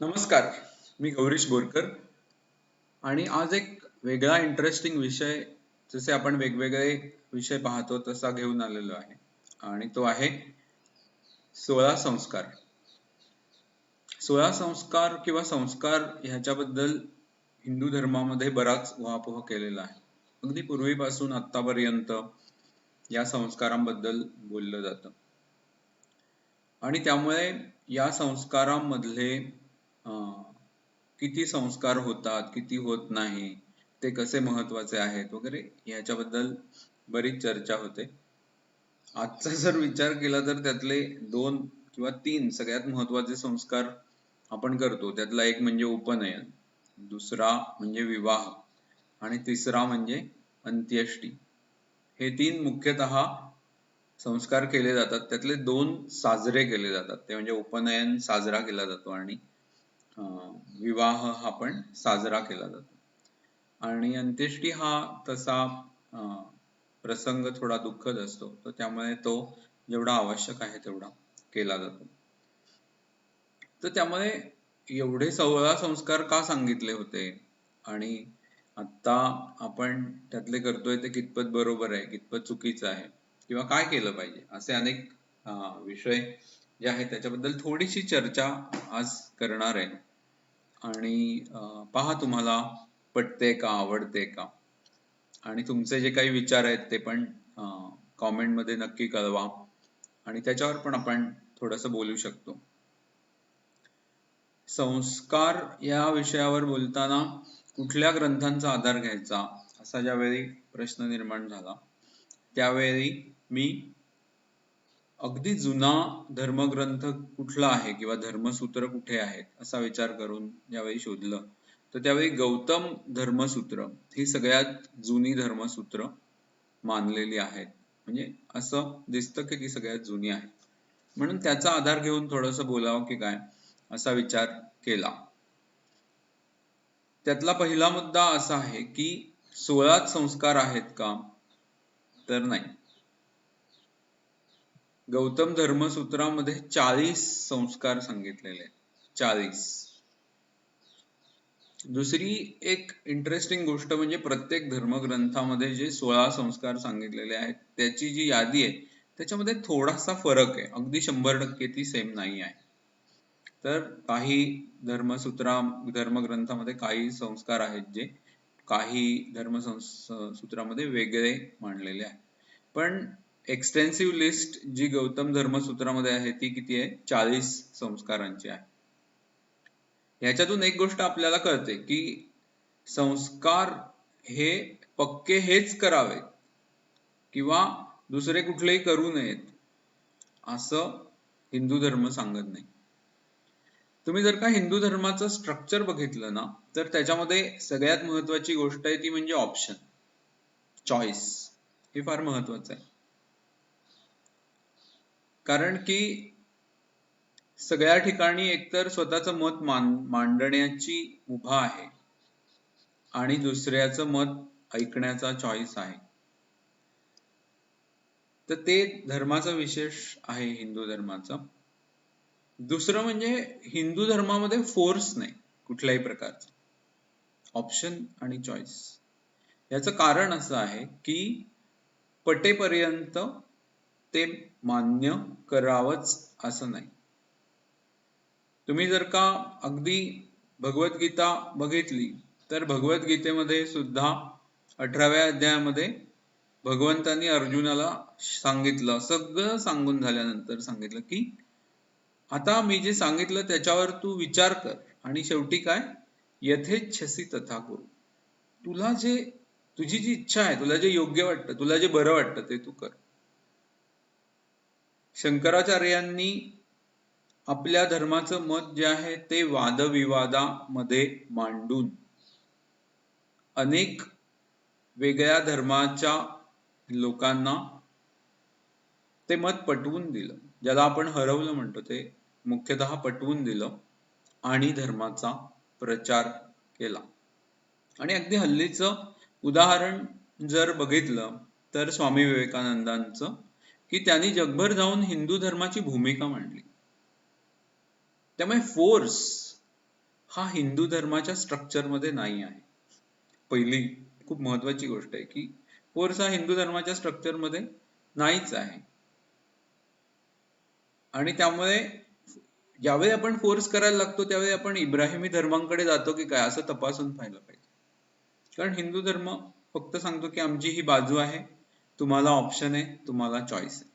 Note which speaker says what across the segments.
Speaker 1: नमस्कार मी गौरीश बोरकर. आणि आज एक वेगळा इंटरेस्टिंग विषय जसे आपण वेगवेगळे विषय पाहतो तसा घेऊन आलेलो आहे. आणि तो आहे सोळा संस्कार. सोळा संस्कार किंवा संस्कार ह्याच्याबद्दल हिंदू धर्मामध्ये बराच उहापोह केलेला आहे. अगदी पूर्वीपासून आतापर्यंत या संस्कारांबद्दल बोललं जातं. आणि त्यामुळे या संस्कारांमधले किती संस्कार होतात किती होत नाही ते कसे महत्त्वाचे आहेत वगैरे ह्याच्याबद्दल बरीच चर्चा होते. आजचा जर विचार केला तर त्यातले दोन किंवा तीन सगळ्यात महत्त्वाचे संस्कार आपण करतो. त्यातला एक म्हणजे उपनयन दुसरा म्हणजे विवाह आणि तिसरा म्हणजे अंत्येष्टी. हे तीन मुख्यतः संस्कार केले जातात. त्यातले दोन साजरे केले जातात. ते म्हणजे उपनयन साजरा केला जातो आणि विवाह हा पण साजरा केला जातो. आणि अंत्येष्टी हा तसा प्रसंग थोडा दुःखद असतो. तर त्यामुळे तो जेवढा आवश्यक आहे तेवढा केला जातो. तर त्यामुळे एवढे सोळा संस्कार का सांगितले होते? आणि आता आपण त्यातले करतोय ते कितपत बरोबर आहे कितपत चुकीचं आहे? किंवा काय केलं पाहिजे? असे अनेक विषय जे आहेत त्याच्याबद्दल थोडीशी चर्चा आज करणार आहे. आणि पहा तुम्हाला पटते का आवडते का? आणि तुमचे जे काही विचार आहेत ते पण कॉमेंटमध्ये नक्की कळवा. आणि त्याच्यावर पण आपण थोडस बोलू शकतो. संस्कार या विषयावर बोलताना कुठल्या ग्रंथांचा आधार घ्यायचा असा ज्यावेळी प्रश्न निर्माण झाला त्यावेळी मी अगदी जुना धर्मग्रंथ कुठला आहे किंवा धर्मसूत्र कुठे आहेत असा विचार करून ज्यावेळी शोधलं तर त्यावेळी गौतम धर्मसूत्र ही सगळ्यात जुनी धर्मसूत्र मानलेली आहेत. म्हणजे असं दिसतं की ती सगळ्यात जुनी आहे. म्हणून त्याचा आधार घेऊन थोडस बोलावं की काय असा विचार केला. त्यातला पहिला मुद्दा असा आहे की सोळाच संस्कार आहेत का? तर नाही. गौतम धर्मसूत्रामध्ये चाळीस संस्कार सांगितलेले. चाळीस. दुसरी एक इंटरेस्टिंग गोष्ट म्हणजे प्रत्येक धर्मग्रंथामध्ये जे सोळा संस्कार सांगितलेले आहेत त्याची जी यादी आहे त्याच्यामध्ये थोडासा फरक आहे. अगदी शंभर टक्के ती सेम नाही आहे. तर काही धर्मसूत्रा धर्मग्रंथामध्ये काही संस्कार आहेत जे काही धर्म सूत्रामध्ये वेगळे मांडलेले आहेत. पण एक्सटेन्सिव्ह लिस्ट जी गौतम धर्मसूत्रामध्ये आहे ती किती आहे? चाळीस संस्कारांची आहे. ह्याच्यातून एक गोष्ट आपल्याला कळते की संस्कार हे पक्के हेच करावेत किंवा दुसरे कुठलेही करू नयेत असं हिंदू धर्म सांगत नाही. तुम्ही जर का हिंदू धर्माचं स्ट्रक्चर बघितलं ना तर त्याच्यामध्ये सगळ्यात महत्वाची गोष्ट आहे ती म्हणजे ऑप्शन चॉईस हे फार महत्वाचं आहे. कारण की सगळ्या ठिकाणी एकतर स्वतःचं मत मान मांडण्याची उभा आहे आणि दुसऱ्याचं मत ऐकण्याचा चॉईस आहे. तर ते धर्माचा विशेष आहे हिंदू धर्माचा. दुसरं म्हणजे हिंदू धर्मामध्ये फोर्स नाही कुठल्याही प्रकारचा. ऑप्शन आणि चॉईस याचं कारण असं आहे की पटेपर्यंत ते मान्य करावंच असं नाही. तुम्ही जर का अगदी भगवद्गीता बघितली तर भगवद्गीतेमध्ये सुद्धा अठराव्या अध्यायामध्ये भगवंतांनी अर्जुनाला सांगितलं सगळं सांगून झाल्यानंतर सांगितलं की आता मी जे सांगितलं त्याच्यावर तू विचार कर आणि शेवटी काय? यथेच्छसी तथा करू तुला जे तुझी जी इच्छा आहे तुला जे योग्य वाटतं तुला जे बरं वाटतं ते तू कर. शंकराचार्यांनी आपल्या धर्माचं मत जे आहे ते वादविवादामध्ये मांडून अनेक वेगळ्या धर्माच्या लोकांना ते मत पटवून दिलं. ज्याला आपण हरवलं म्हणतो ते मुख्यतः पटवून दिलं आणि धर्माचा प्रचार केला. आणि अगदी हल्लीचं उदाहरण जर बघितलं तर स्वामी विवेकानंदांचं की त्यांनी जगभर जाऊन हिंदू धर्माची भूमिका मांडली. त्यामुळे फोर्स हा हिंदू धर्माच्या स्ट्रक्चरमध्ये नाही आहे. पहिली खूप महत्वाची गोष्ट आहे की फोर्स हा हिंदू धर्माच्या स्ट्रक्चरमध्ये नाहीच आहे. आणि त्यामुळे ज्यावेळी आपण फोर्स करायला लागतो त्यावेळी आपण इब्राहिमी धर्मांकडे जातो की काय? असं तपासून पाहिलं पाहिजे. कारण हिंदू धर्म फक्त सांगतो की आमची ही बाजू आहे तुम्हाला ऑप्शन आहे तुम्हाला चॉईस आहे.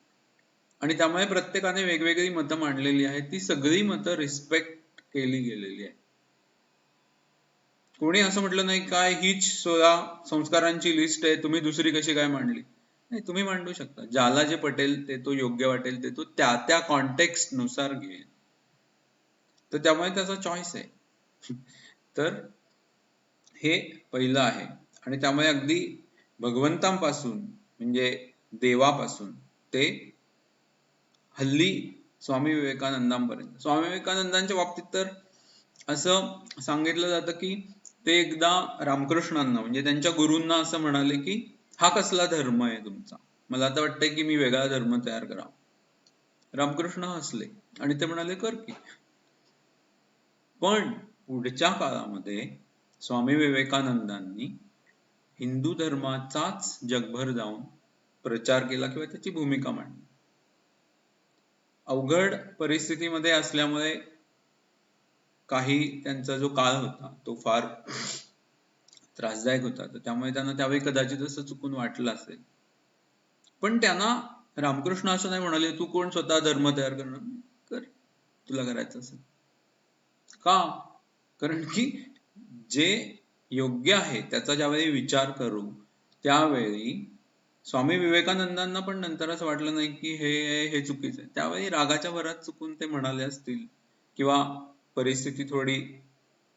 Speaker 1: आणि त्यामुळे प्रत्येकाने वेगवेगळी मतं मांडलेली आहेत. ती सगळी मतं रिस्पेक्ट केली गेलेली आहे कोणी असं म्हटलं नाही काय हीच सोळा संस्कारांची लिस्ट आहे तुम्ही दुसरी कशी काय मांडली? नाही तुम्ही मांडू शकता. ज्याला जे पटेल ते तो योग्य वाटेल ते तो त्या त्या कॉन्टेक्स्टनुसार घेईल. तर त्यामुळे त्याचा चॉईस आहे. तर हे पहिलं आहे. आणि त्यामुळे अगदी भगवंतांपासून म्हणजे देवापासून ते हल्ली स्वामी विवेकानंदांपर्यंत. स्वामी विवेकानंदांच्या बाबतीत तर असं सांगितलं जातं की ते एकदा रामकृष्णांना म्हणजे त्यांच्या गुरूंना असं म्हणाले की हा कसला धर्म आहे तुमचा? मला आता वाटतंय की मी वेगळा धर्म तयार करा रामकृष्ण हसले आणि ते म्हणाले कर की. पण पुढच्या काळामध्ये स्वामी विवेकानंदांनी हिंदू धर्माचाच जगभर जाऊन प्रचार केला किंवा त्याची भूमिका मांडली. अवघड परिस्थितीमध्ये असल्यामुळे काही त्यांचा जो काळ होता तो फार त्रासदायक होता. तर त्यामुळे त्यांना त्यावेळी कदाचित असं चुकून वाटलं असेल. पण त्यांना रामकृष्ण असं नाही म्हणाले तू कोण स्वतः धर्म तयार करणार? कर तुला करायचं असेल. का? कारण की जे योग्य आहे त्याचा ज्यावेळी विचार करू त्यावेळी स्वामी विवेकानंदांना पण नंतर असं वाटलं नाही की हे हे चुकीचं आहे. त्यावेळी रागाच्या भरात चुकून ते म्हणाले असतील किंवा परिस्थिती थोडी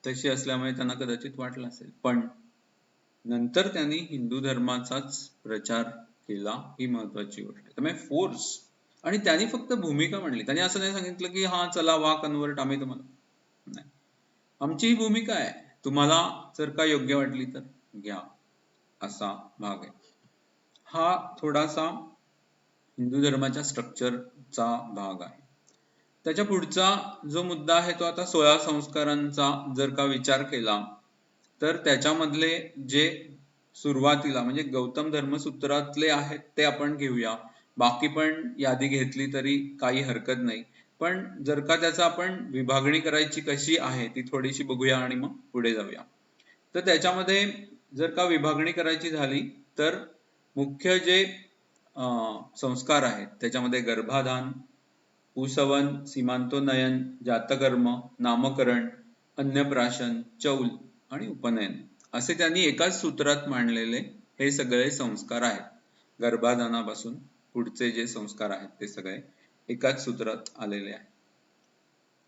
Speaker 1: तशी असल्यामुळे त्यांना कदाचित वाटलं असेल. पण नंतर त्यांनी हिंदू धर्माचाच प्रचार केला ही महत्वाची गोष्ट आहे. त्यामुळे फोर्स आणि त्यांनी फक्त भूमिका म्हणली त्यांनी असं नाही सांगितलं की हा चला वा कन्वर्ट आम्ही तुम्हाला नाही. आमची ही भूमिका आहे. तुम्हाला जर का योग्य वाटली तर घ्या असा भाग आहे. हा थोडासा हिंदू धर्माच्या स्ट्रक्चरचा भाग आहे. त्याच्या पुढचा जो मुद्दा आहे तो आता सोळा संस्कारांचा जर का विचार केला तर त्याच्यामधले जे सुरुवातीला म्हणजे गौतम धर्मसूत्रातले आहेत ते आपण घेऊया. बाकी पण यादी घेतली तरी काही हरकत नाही. पण जर का त्याचा आपण विभागणी करायची कशी आहे ती थोडीशी बघूया आणि मग पुढे जाऊया. तर त्याच्यामध्ये जर का विभागणी करायची झाली तर मुख्य जे संस्कार आहेत त्याच्यामध्ये गर्भाधान उसवन सीमांतोनयन जातकर्म नामकरण अन्नप्राशन चौल आणि उपनयन असे त्यांनी एकाच सूत्रात मांडलेले हे सगळे संस्कार आहेत. गर्भाधानापासून पुढचे जे संस्कार आहेत ते सगळे एकाच सूत्रात आलेले आहे.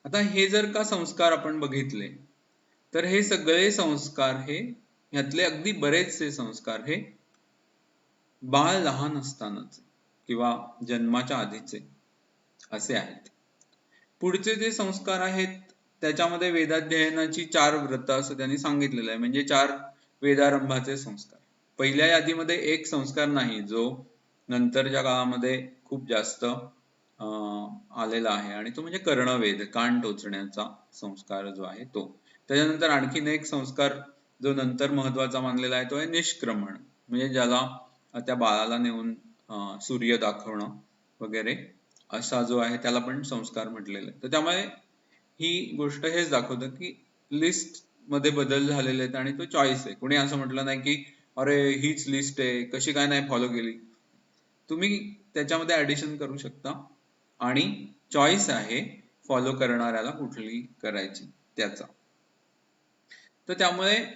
Speaker 1: आता हे जर का संस्कार आपण बघितले तर हे सगळे संस्कार हे ह्यातले अगदी बरेचसे संस्कार हे बाळ लहान असतानाच किंवा जन्माच्या आधीचे असे आहेत. पुढचे जे संस्कार आहेत त्याच्यामध्ये वेदाध्ययनाची चार व्रत असं त्यांनी सांगितलेलं आहे. म्हणजे चार वेदारंभाचे संस्कार. पहिल्या यादीमध्ये एक संस्कार नाही जो नंतरच्या काळामध्ये खूप जास्त आलेला आहे. आणि तो म्हणजे कर्णवेद कान टोचण्याचा संस्कार जो आहे तो. त्याच्यानंतर आणखीन एक संस्कार जो नंतर महत्त्वाचा मानलेला आहे तो आहे निष्क्रमण. म्हणजे ज्याला त्या बाळाला नेऊन सूर्य दाखवणं वगैरे असा जो आहे त्याला पण संस्कार म्हटलेला. आहे तर त्यामुळे ही गोष्ट हेच दाखवतं की लिस्टमध्ये बदल झालेले आहेत आणि तो चॉईस आहे. कोणी असं म्हटलं नाही की अरे हीच लिस्ट आहे कशी काय नाही फॉलो केली? तुम्ही त्याच्यामध्ये ऍडिशन करू शकता. आणि चॉईस आहे फॉलो करणाऱ्याला कुठली करायची त्याचा. तर त्यामुळे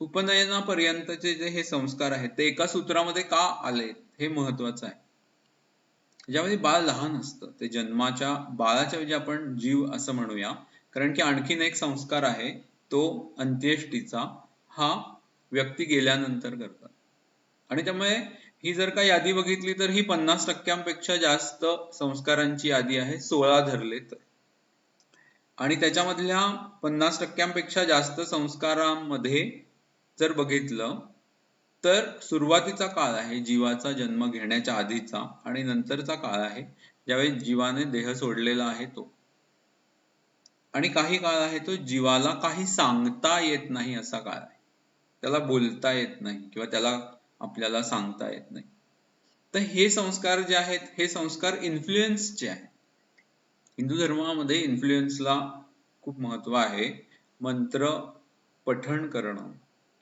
Speaker 1: उपनयनापर्यंतचे जे हे संस्कार आहेत ते एका सूत्रामध्ये का आले हे महत्वाचं आहे. ज्यामध्ये बाळ लहान असतं ते जन्माच्या बाळाच्या म्हणजे आपण जीव असं म्हणूया कारण की आणखीन एक संस्कार आहे तो अंत्येष्टीचा. हा व्यक्ती गेल्यानंतर करतात. आणि त्यामुळे ही जर का यादी बघितली तर ही पन्नास टक्क्यांपेक्षा जास्त संस्कारांची यादी आहे सोळा धरले तर आणि त्याच्यामधल्या पन्नास टक्क्यांपेक्षा जास्त संस्कारांमध्ये जर बघितलं तर सुरुवातीचा काळ आहे जीवाचा जन्म घेण्याच्या आधीचा आणि नंतरचा काळ आहे ज्यावेळी जीवाने देह सोडलेला आहे तो. आणि काही काळ आहे तो जीवाला काही सांगता येत नाही असा काळ आहे. त्याला बोलता येत नाही किंवा त्याला आपल्याला सांगता येत नाही. तर हे संस्कार जे आहेत हे संस्कार इन्फ्लुएन्सचे आहेत. हिंदू धर्मामध्ये इन्फ्लुएन्सला खूप महत्त्व आहे. मंत्र पठण करणं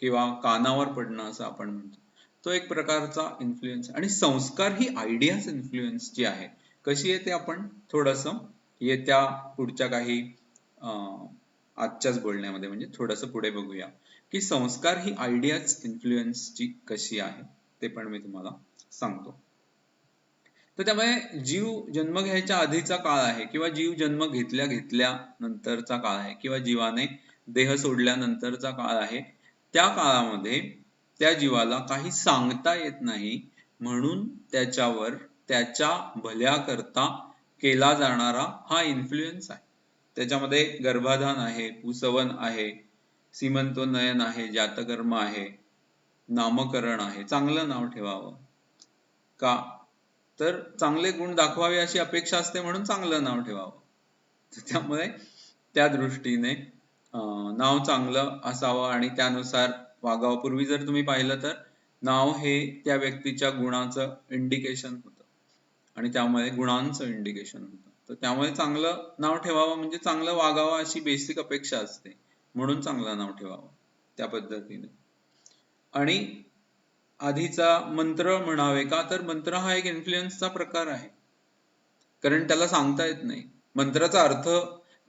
Speaker 1: किंवा कानावर पडणं असं आपण म्हणतो. तो एक प्रकारचा इन्फ्लुएन्स आणि संस्कार ही आयडियाच इन्फ्लुएन्स जी आहे कशी आहे ते आपण? थोडस येत्या पुढच्या काही आजच्याच बोलण्यामध्ये म्हणजे थोडस पुढे बघूया. की संस्कार ही आयडियाच इन्फ्लुएन्सची कशी आहे ते पण मी तुम्हाला सांगतो. तर त्यामुळे जीव जन्म घ्यायच्या आधीचा काळ आहे किंवा जीव जन्म घेतल्या घेतल्या नंतरचा काळ आहे किंवा जीवाने देह सोडल्यानंतरचा काळ आहे त्या काळामध्ये त्या जीवाला काही सांगता येत नाही म्हणून त्याच्यावर त्याच्या भल्याकरता केला जाणारा हा इन्फ्लुएन्स आहे. त्याच्यामध्ये गर्भाधान आहे पुसवन आहे सीमंतोन्नयन आहे जातकर्म आहे नामकरण आहे. चांगलं नाव ठेवावं. का? तर चांगले गुण दाखवावे अशी अपेक्षा असते म्हणून चांगलं नाव ठेवावं. त्यामुळे त्या दृष्टीने नाव चांगलं असावं आणि त्यानुसार वागावं. पूर्वी जर तुम्ही पाहिलं तर नाव हे त्या व्यक्तीच्या गुणाचं इंडिकेशन होतं. आणि त्यामुळे गुणांचं इंडिकेशन होतं. तर त्यामुळे चांगलं नाव ठेवावं म्हणजे चांगलं वागावं अशी बेसिक अपेक्षा असते. म्हणून चांगलं नाव ठेवावं त्या पद्धतीने. आणि आधीचा मंत्र म्हणावे का? तर मंत्र हा एक इन्फ्लुएन्सचा प्रकार आहे. कारण त्याला सांगता येत नाही. मंत्राचा अर्थ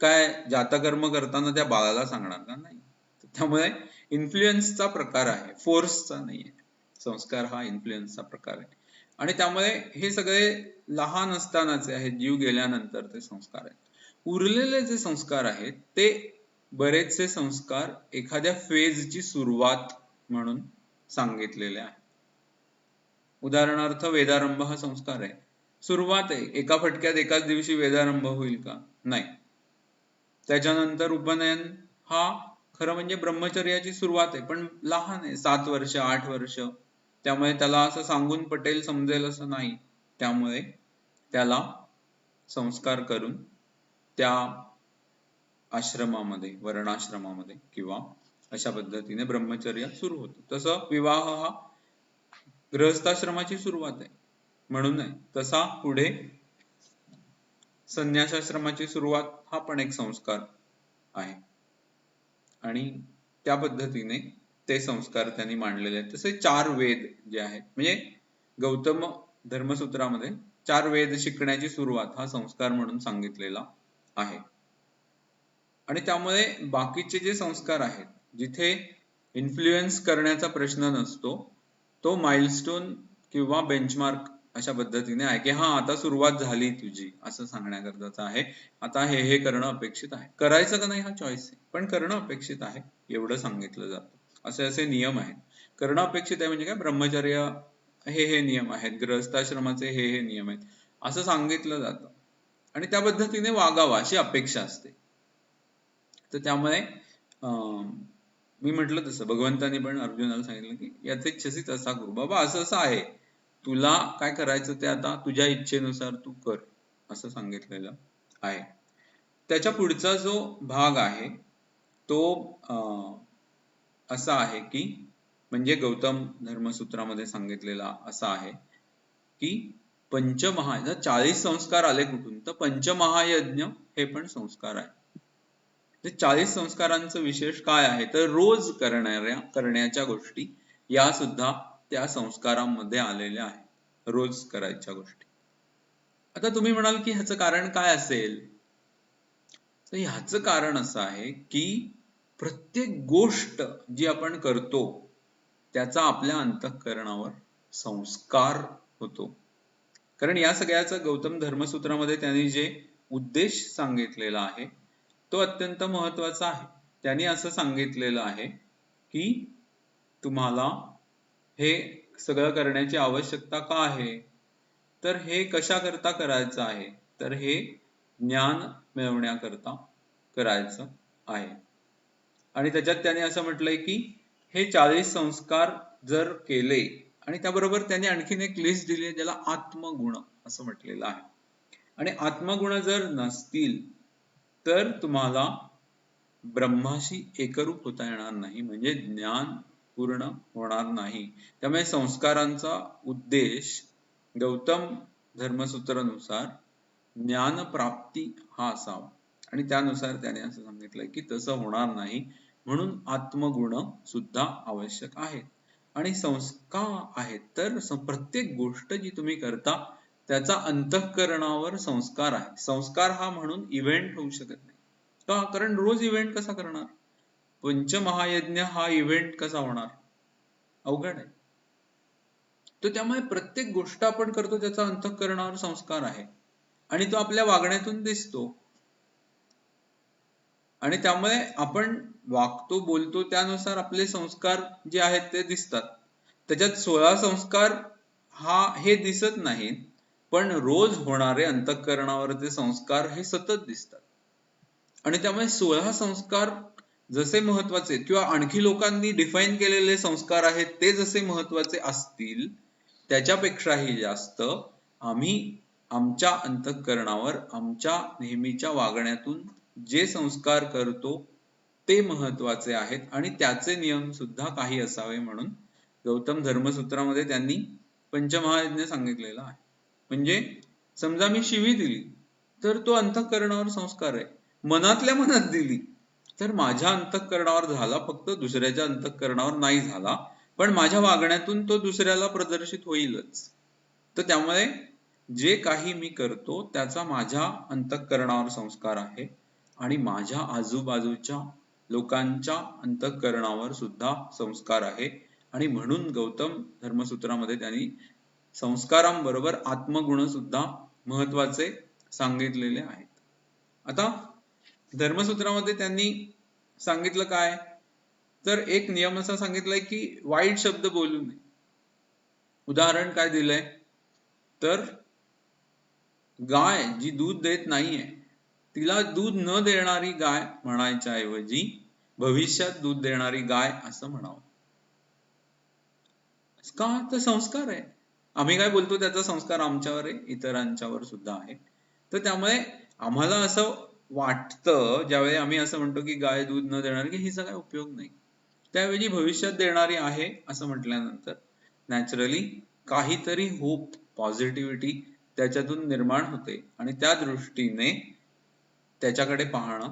Speaker 1: काय? जातकर्म करताना त्या बाळाला सांगणार का? नाही. त्यामुळे इन्फ्लुएन्सचा प्रकार आहे. फोर्सचा नाही आहे संस्कार हा इन्फ्लुएन्सचा प्रकार आहे. आणि त्यामुळे हे सगळे लहान असतानाचे आहेत जीव गेल्यानंतर ते संस्कार आहेत. उरलेले जे संस्कार आहेत ते बरेचसे संस्कार एखाद्या फेजची सुरुवात म्हणून सांगितलेले आहे. उदाहरणार्थ वेदारंभ हा संस्कार आहे. सुरुवात आहे. एका फटक्यात एकाच दिवशी वेदारंभ होईल का? नाही. त्याच्यानंतर उपनयन हा खरं म्हणजे ब्रह्मचर्याची सुरुवात आहे पण लहान आहे. सात वर्ष आठ वर्ष. त्यामुळे त्याला असं सांगून पटेल समजेल असं नाही. त्यामुळे त्याला संस्कार करून त्या आश्रमामध्ये वर्णाश्रमामध्ये किंवा अशा पद्धतीने ब्रह्मचर्य सुरू होतं. तसं विवाह हा गृहस्थाश्रमाची सुरुवात आहे. म्हणून तसा पुढे संन्यासाश्रमाची सुरुवात हा पण एक संस्कार आहे. आणि त्या पद्धतीने ते संस्कार त्यांनी मांडलेले आहेत. तसे चार वेद जे आहेत म्हणजे गौतम धर्मसूत्रामध्ये चार वेद शिकण्याची सुरुवात हा संस्कार म्हणून सांगितलेला आहे. आणि त्यामुळे बाकीचे जे संस्कार आहेत जिथे इन्फ्लुएन्स करण्याचा प्रश्न नसतो तो माइलस्टोन किंवा बेंचमार्क अशा पद्धतीने आहे की हा आता सुरुवात झाली तुझी असं सांगण्याकरताच आहे. आता हे हे करणं अपेक्षित आहे. करायचं का नाही हा चॉईस आहे पण करणं अपेक्षित आहे एवढं सांगितलं जातं. असे असे नियम आहेत. करणं अपेक्षित आहे म्हणजे काय? ब्रह्मचर्य हे हे नियम आहेत. ग्रहस्थाश्रमाचे हे हे नियम आहेत. असं सांगितलं जातं. आणि त्या पद्धतीने वागावं अशी अपेक्षा असते. तर त्यामुळे मी म्हटलं तसं. भगवंतानी पण अर्जुनाला सांगितलं की याचे तसा करू. बाबा असं असं आहे. तुला काय करायचं ते आता तुझ्या इच्छेनुसार तू कर. असं सांगितलेलं आहे. त्याच्या पुढचा जो भाग आहे तो असा आहे की म्हणजे गौतम धर्मसूत्रामध्ये सांगितलेला असा आहे की पंचमहा चाळीस संस्कार आले कुठून? तर पंचमहायज्ञ हे पण संस्कार आहे. म्हणजे चाळीस संस्कारांचं विशेष काय आहे? तर रोज करणाऱ्या करण्याच्या गोष्टी या सुद्धा त्या संस्कारांमध्ये आलेल्या आहेत. रोज करायच्या गोष्टी. आता तुम्ही म्हणाल की ह्याचं कारण काय असेल? तर ह्याचं कारण असं आहे की प्रत्येक गोष्ट जी आपण करतो त्याचा आपल्या अंतःकरणावर संस्कार होतो. कारण या सगळ्याचं गौतम धर्मसूत्रामध्ये त्यांनी जे उद्देश सांगितलेला आहे तो अत्यंत महत्त्वाचा आहे. त्यांनी असं सांगितलेलं आहे की तुम्हाला हे सगळं करण्याची आवश्यकता का आहे? तर हे कशा करता करायचं आहे? तर हे ज्ञान मिळवण्याकरता करायचं आहे. आणि त्याच्यात त्याने असं म्हटलंय की हे चाळीस संस्कार जर केले आणि त्याबरोबर त्याने आणखीन एक लिस्ट दिली ज्याला आत्मगुण असं म्हटलेलं आहे. आणि आत्मगुण जर नसतील तर तुम्हाला ब्रह्माशी एकरूप होता येणार नाही म्हणजे ज्ञान पूर्ण होणार नाही. त्यामुळे संस्कारांचा उद्देश गौतम धर्मसूत्रानुसार ज्ञान प्राप्ती हा असावा. आणि त्यानुसार त्याने असं सांगितलंय की तसं होणार नाही म्हणून आत्मगुण सुद्धा आवश्यक आहेत. आणि संस्कार आहेत तर प्रत्येक गोष्ट जी तुम्ही करता त्याचा अंतःकरणावर संस्कार आहे. संस्कार हा म्हणून इव्हेंट होऊ शकत नाही. का? कारण रोज इव्हेंट कसा करणार? पंचमहायज्ञ हा इव्हेंट कसा होणार? अवघड आहे. तर त्यामुळे प्रत्येक गोष्ट आपण करतो त्याचा अंतःकरणावर संस्कार आहे. आणि तो आपल्या वागण्यातून दिसतो. आणि त्यामुळे आपण वागतो बोलतो त्यानुसार आपले संस्कार जे आहेत ते दिसतात. त्याच्यात सोळा संस्कार हा हे दिसत नाहीत. पण रोज होणारे अंतःकरणावरचे संस्कार हे सतत दिसतात. आणि त्यामुळे सोळा संस्कार जसे महत्त्वाचे किंवा आणखी लोकांनी डिफाईन केलेले संस्कार आहेत ते जसे महत्त्वाचे असतील त्याच्यापेक्षाही जास्त आम्ही आमच्या अंतःकरणावर आमच्या नेहमीच्या वागण्यातून जे संस्कार करतो ते महत्त्वाचे आहेत. आणि त्याचे नियम सुद्धा काही असावे म्हणून गौतम धर्मसूत्रामध्ये त्यांनी पंचमहायज्ञ सांगितलेला आहे. म्हणजे समजा मी शिवी दिली तर तो अंतःकरणावर संस्कार आहे. मनातल्या मनात दिली तर माझ्या अंतःकरणावर झाला फक्त दुसऱ्याच्या अंतःकरणावर नाही झाला पण माझ्या वागण्यातून तो दुसऱ्याला प्रदर्शित होईलच. तर त्यामुळे जे काही मी करतो त्याचा माझ्या अंतःकरणावर संस्कार आहे आणि माझ्या आजूबाजूच्या लोकांच्या अंतःकरणावर सुद्धा संस्कार आहे. आणि म्हणून गौतम धर्मसूत्रामध्ये त्यांनी संस्कारांबरोबर आत्मगुण सुद्धा महत्त्वाचे सांगितलेले आहेत. आता धर्मसूत्रामध्ये त्यांनी सांगितलं काय? तर एक नियम असा सांगितलाय की वाईट शब्द बोलू नये. उदाहरण काय दिलंय? तर गाय जी दूध देत नाहीये तिला दूध न देणारी गाय म्हणायच्या ऐवजी भविष्यात दूध देणारी गाय असं म्हणावं. का? तर संस्कार आहे. आम्ही काय बोलतो त्याचा संस्कार आमच्यावर आहे इतरांच्यावर सुद्धा आहे. तर त्यामुळे आम्हाला असं वाटतं ज्यावेळी आम्ही असं म्हणतो की गाय दूध न देणार की हिचा काय उपयोग नाही. त्याऐवजी भविष्यात देणारी आहे असं म्हटल्यानंतर नॅचरली काहीतरी होप पॉझिटिव्हिटी त्याच्यातून निर्माण होते. आणि त्या दृष्टीने त्याच्याकडे पाहणं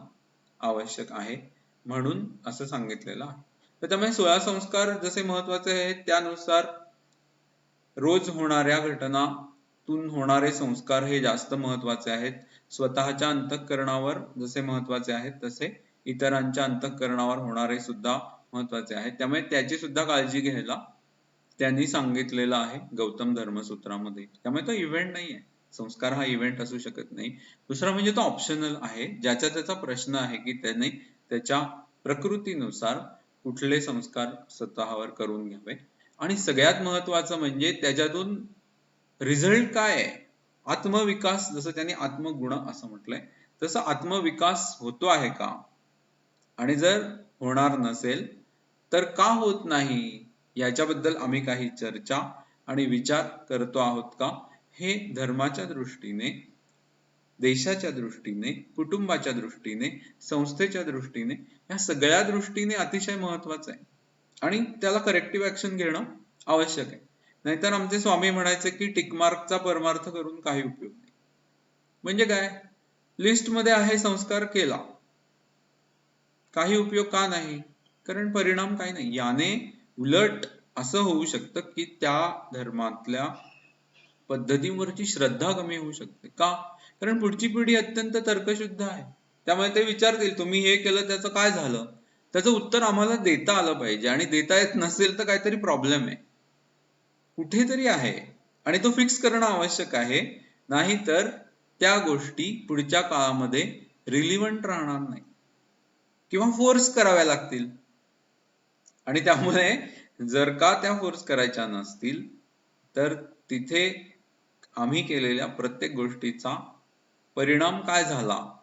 Speaker 1: आवश्यक आहे म्हणून असं सांगितलेलं आहे. तर त्यामुळे सोळा संस्कार जसे महत्त्वाचे आहेत त्यानुसार रोज होणाऱ्या घटनातून होणारे संस्कार हे जास्त महत्त्वाचे आहेत. स्वतःच्या अंतःकरणावर जसे महत्त्वाचे आहेत तसे इतरांच्या अंतःकरणावर होणारे सुद्धा महत्त्वाचे आहेत. त्यामुळे त्याची सुद्धा काळजी घ्यायला त्यांनी सांगितलेलं आहे गौतम धर्मसूत्रामध्ये. त्यामुळे तो इव्हेंट नाही आहे. संस्कार हा इव्हेंट असू शकत नाही. दुसरा म्हणजे तो ऑप्शनल आहे. ज्याचा त्याचा प्रश्न आहे की त्याने त्याच्या प्रकृतीनुसार कुठले संस्कार स्वतःवर करून घ्यावे. आणि सगळ्यात महत्वाचं म्हणजे त्याच्यातून रिझल्ट काय आहे? आत्मविकास जसं त्यांनी आत्मगुण असं म्हटलंय तसं आत्मविकास होतो आहे का? आणि जर होणार नसेल तर का होत नाही? याच्याबद्दल आम्ही काही चर्चा आणि विचार करतो आहोत का? हे धर्माच्या दृष्टीने देशाच्या दृष्टीने कुटुंबाच्या दृष्टीने संस्थेच्या दृष्टीने या सगळ्या दृष्टीने अतिशय महत्वाचं आहे. आणि त्याला करेक्टिव्ह ऍक्शन घेणं आवश्यक आहे. नाहीतर आमचे स्वामी म्हणायचे की टिकमार्कचा परमार्थ करून काही उपयोग नाही. म्हणजे काय? लिस्टमध्ये आहे संस्कार केला. काही उपयोग का नाही? कारण परिणाम काही नाही. याने उलट असं होऊ शकतं की त्या धर्मातल्या पद्धतींवरची श्रद्धा कमी होऊ शकते. का? कारण पुढची पिढी अत्यंत तर्कशुद्ध आहे. त्यामुळे ते विचारतील तुम्ही हे केलं त्याचं काय झालं? त्याचं उत्तर आम्हाला देता आलं पाहिजे. आणि देता येत नसेल तर काहीतरी प्रॉब्लेम आहे. कुठेतरी आहे. आणि तो फिक्स करणं आवश्यक आहे. नाहीतर त्या गोष्टी पुढच्या काळामध्ये रिलिव्हंट राहणार नाही. किंवा फोर्स कराव्या लागतील. आणि त्यामुळे जर का त्या फोर्स करायच्या नसतील तर तिथे आम्ही केलेल्या प्रत्येक गोष्टीचा परिणाम काय झाला?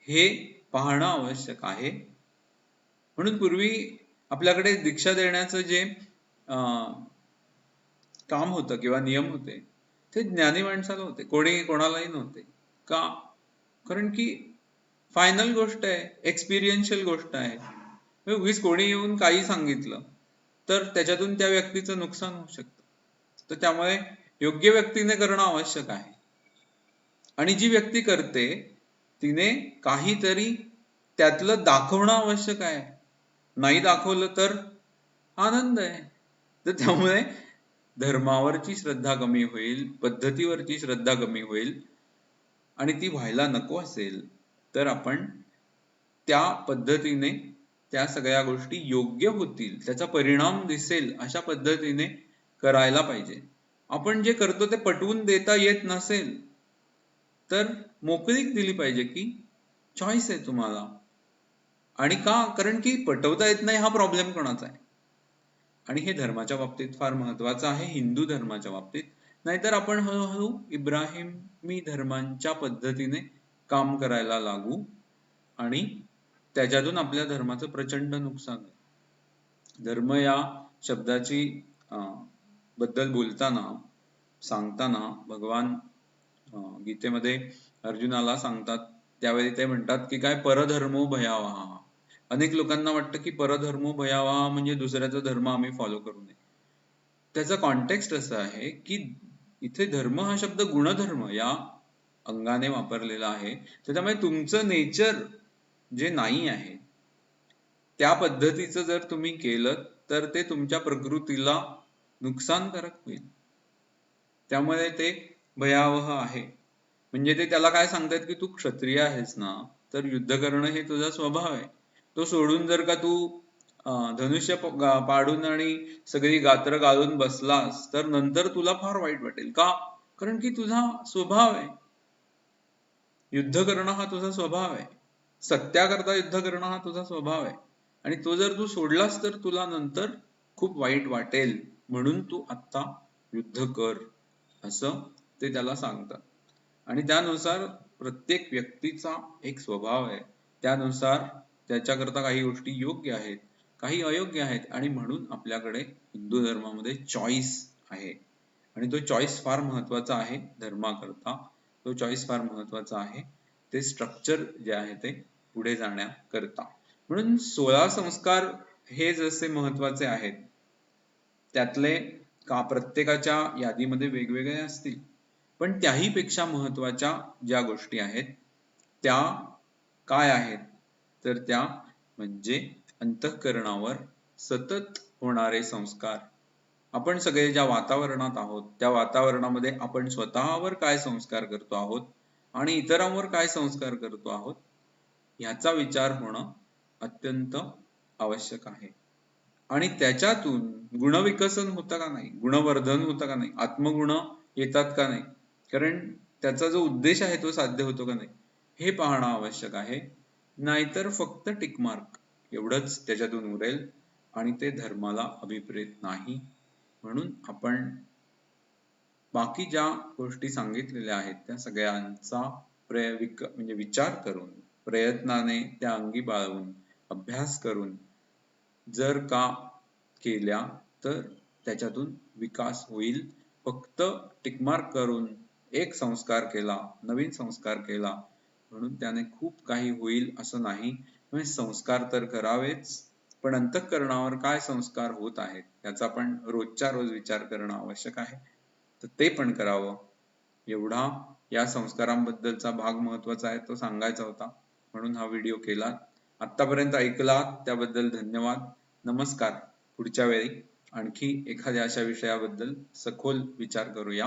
Speaker 1: हे पाहणं आवश्यक आहे. म्हणून पूर्वी आपल्याकडे दीक्षा देण्याचं जे काम होतं किंवा नियम होते ते ज्ञानी माणसाला होते. कोणी कोणालाही नव्हते. का? कारण की फायनल गोष्ट आहे एक्सपिरियन्शियल गोष्ट आहे. म्हणजे उगीच कोणी येऊन काही सांगितलं तर त्याच्यातून त्या व्यक्तीचं नुकसान होऊ शकतं. तर त्यामुळे योग्य व्यक्तीने करणं आवश्यक आहे. आणि जी व्यक्ती करते तिने काहीतरी त्यातलं दाखवणं आवश्यक आहे. नाही दाखवलं तर आनंद आहे. तर त्यामुळे धर्मावरची श्रद्धा कमी होईल पद्धतीवरची श्रद्धा कमी होईल आणि ती व्हायला नको असेल तर आपण त्या पद्धतीने त्या सगळ्या गोष्टी योग्य होतील त्याचा परिणाम दिसेल अशा पद्धतीने करायला पाहिजे. आपण जे करतो ते पटवून देता येत नसेल तर मोकळीक दिली पाहिजे की चॉईस आहे तुम्हाला. आणि का? कारण की पटवता येत नाही हा प्रॉब्लेम कोणाचा आहे? आणि हे धर्माच्या बाबतीत फार महत्वाचं आहे हिंदू धर्माच्या बाबतीत. नाहीतर आपण हळूहळू इब्राहिमी धर्मांच्या पद्धतीने काम करायला लागू आणि त्याच्यातून आपल्या धर्माचं प्रचंड नुकसान आहे धर्म या शब्दाची बद्दल बोलताना सांगताना भगवान गीतेमध्ये अर्जुनाला सांगतात. त्यावेळी ते म्हणतात की काय? परधर्मो भयावहा. अनेक लोकांना वाटतं की परधर्मो भयावा म्हणजे दुसऱ्याचा धर्म आम्ही फॉलो करू नये. त्याचा कॉन्टेक्स्ट असा आहे की इथे धर्म हा शब्द गुणधर्म या अंगाने वापरलेला आहे. त्याच्यामुळे तुमचं नेचर जे नाही आहे त्या पद्धतीचं जर तुम्ही केलं तर ते तुमच्या प्रकृतीला नुकसानकारक होईल. त्यामुळे ते भयावह आहे. म्हणजे ते त्याला काय सांगतात की तू क्षत्रिय आहेस ना तर युद्ध करणं हे तुझा स्वभाव आहे. तो सोडून जर का तू धनुष्य पाडून आणि सगळी गात्र घालून बसलास तर नंतर तुला फार वाईट वाटेल. का? कारण की तुझा स्वभाव आहे. युद्ध करणं हा तुझा स्वभाव आहे. सत्याकरता युद्ध करणं हा तुझा स्वभाव आहे. आणि तो जर तू सोडलास तर तुला नंतर खूप वाईट वाटेल. म्हणून तू आत्ता युद्ध कर असं ते त्याला सांगतात. आणि त्यानुसार प्रत्येक व्यक्तीचा एक स्वभाव आहे. त्यानुसार त्याच्याकरता काही गोष्टी योग्य आहेत काही अयोग्य आहेत आणि म्हणून आपल्याकडे हिंदू धर्मामध्ये चॉईस आहे. आणि तो चॉईस फार महत्त्वाचा आहे धर्माकरता. तो चॉईस फार महत्त्वाचा आहे. ते स्ट्रक्चर जे आहे ते पुढे जाण्याकरता. म्हणून सोळा संस्कार हे जसे महत्त्वाचे आहेत त्यातले का प्रत्येकाच्या यादीमध्ये वेगवेगळे असतील पण त्याही पेक्षा महत्त्वाच्या ज्या गोष्टी आहेत त्या काय आहेत? तर त्या म्हणजे अंतःकरणावर सतत होणारे संस्कार. आपण सगळे ज्या वातावरणात आहोत त्या वातावरणामध्ये आपण स्वतःवर काय संस्कार करतो आहोत आणि इतरांवर काय संस्कार करतो आहोत ह्याचा विचार होणं अत्यंत आवश्यक आहे. आणि त्याच्यातून गुणविकसन होतं का नाही? गुणवर्धन होतं का नाही? आत्मगुण येतात का नाही? कारण त्याचा जो उद्देश आहे तो साध्य होतो का नाही? हे पाहणं आवश्यक आहे. नाहीतर फक्त टिकमार्क एवढंच त्याच्यातून उरेल आणि ते धर्माला अभिप्रेत नाही. म्हणून आपण बाकी ज्या गोष्टी सांगितलेल्या आहेत त्या सगळ्यांचा प्रय म्हणजे विचार करून प्रयत्नाने त्या अंगी बाळवून अभ्यास करून जर का केल्या तर त्याच्यातून विकास होईल. फक्त टिकमार्क करून एक संस्कार केला नवीन संस्कार केला म्हणून त्याने खूप काही होईल असं नाही. म्हणजे संस्कार तर करावेच पण अंतःकरणावर काय संस्कार होत आहेत याचा पण रोजच्या रोज विचार करणं आवश्यक आहे. तर ते पण करावं. एवढा या संस्कारांबद्दलचा भाग महत्त्वाचा आहे तो सांगायचा होता. म्हणून हा व्हिडिओ केला. आतापर्यंत ऐकला त्याबद्दल धन्यवाद. नमस्कार. पुढच्या वेळी आणखी एखाद्या अशा विषयाबद्दल सखोल विचार करूया.